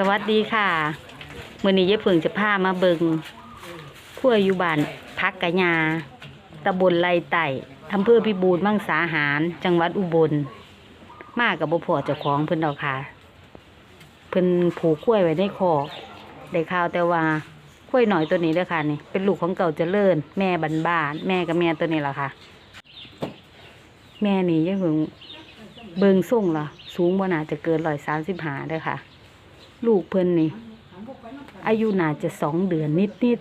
สวัสดีค่ะมื่อนี้ยายเพิ่งจะพามาเบิงขั้วอยู่บ้านพักกะยาตำบลไรไต่อำเภอพิบูรมังสาหาร จังหวัดอุบล มากับบ่พอเจ้าของเพิ่นดอกค่ะ เพิ่นผูกขั้วไว้ในคอได้ข่าวแต่ว่าขั้วหน่อยตัวนี้เด้อค่ะนี่ เป็นลูกของเก่าเจริญ แม่บันบ้านแม่กับแม่ตัวนี้ล่ะค่ะ แม่นี่ยายเพิ่งเบิงส่งล่ะสูงบ่น่าจะเกินร้อยสามสิบหาเด้อค่ะ ลูกเพิ่นนี่ อายุน่าจะสองเดือนนิดนิด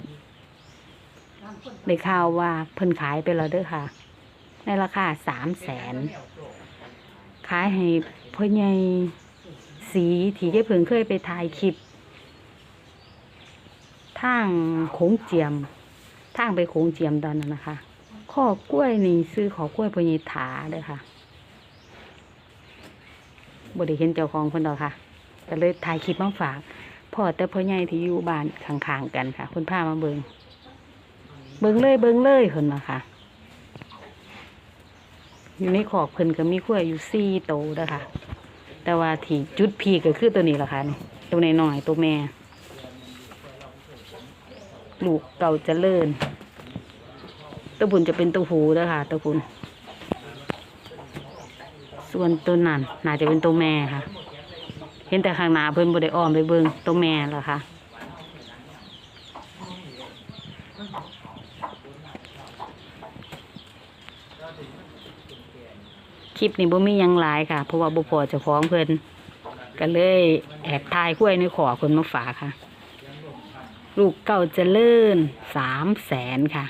ๆได้ข่าวว่าเพิ่นขายไปแล้วเด้อค่ะ ในราคาสามแสนขายให้พ่อใหญ่สีที่ยายเพิ่งเคยไปถ่ายคลิปทางโขงเจียมทางไปโขงเจียมตอนนั้นนะคะข้อกล้วยนี่ซื้อขอกล้วยพ่อใหญ่ถาเด้อค่ะบ่ได้เห็นเจ้าของเพิ่นดอกค่ะ ก็เลยถ่ายคลิปมาฝากพ่อแต่พ่อใหญ่ที่อยู่บ้านข้างๆกันค่ะ คุณพามาเบิงเบิงเลยเบิงเลยคนมาค่ะ อยู่ในขอกเพิ่นก็มีขั้วอยู่สี่โตวเด้ค่ะ แต่ว่าที่จุดพีก็คือตัวนี้แหละค่ะนี่ตัวน้อยๆตัวแม่ ลูกเก่าเจะเลิ่นตัวบุญจะเป็นตัวหูเด้อค่ะตัวบุญส่วนตัวนั้นน่าจะเป็นตัวแม่ค่ะ เห็นแต่ข้างหน้าเพิ่นบ่ได้อ้อมไปเบิ่งตัวแม่แล้วค่ะคลิปนี้บ่มียังหลายค่ะ เพราะว่าบ่พอเจ้าของเพิ่นก็เลยแอบถ่ายกล้วยในขอเพิ่นมาฝากค่ะ ลูกเก่าเจริญสามแสนค่ะ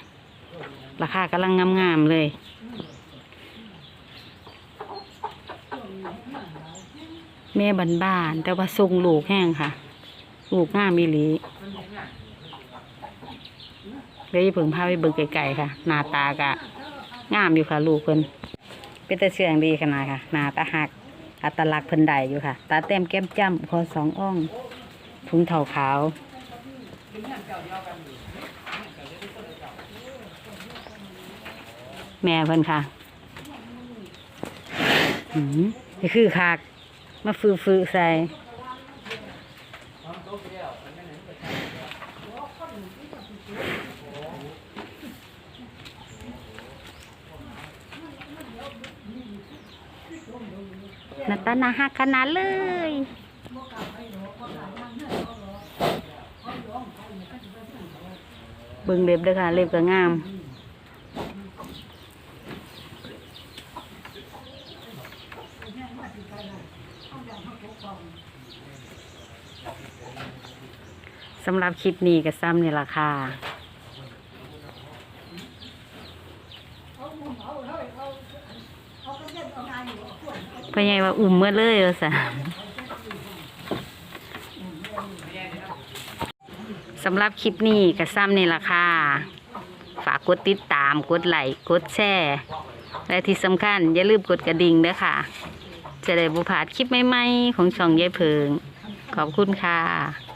ราคากำลังงามๆเลย แม่บ้านๆแต่ว่าทรงลูกแห้งค่ะ ลูกง่ามอีหลีเลยเพิ่งพาไปเบิ่งไกลๆค่ะ หน้าตากะงามอยู่ค่ะ ลูกเพิ่นเป็นตาเชื่องดีขนาดค่ะ หน้าตาหักอัตลักษณ์เพิ่นใดอยู่ค่ะ ตาเต็มแก้มจ้ำคอสองอ่องถุงเท้าขาวแม่เพิ่นค่ะหืมนี่คือคาก มาฟืฟืใส่หน้าตาหนาหักขนาดเลยเบิ่งเล็บเด้อค่ะ เล็บก็งาม สำหรับคลิปนี้ก็ซ้ำนี่ราคาพ่อใหญ่ว่าอุ่มเมื่อเลยว่าสะสำหรับคลิปนี้ก็ซ้ำนี่ราคาฝากกดติดตาม กดไลค์ กดแชร์ และที่สำคัญอย่าลืมกดกระดิ่งด้วยค่ะ จะได้บุพาดคลิปใหม่ๆของช่องยายเพิง ขอบคุณค่ะ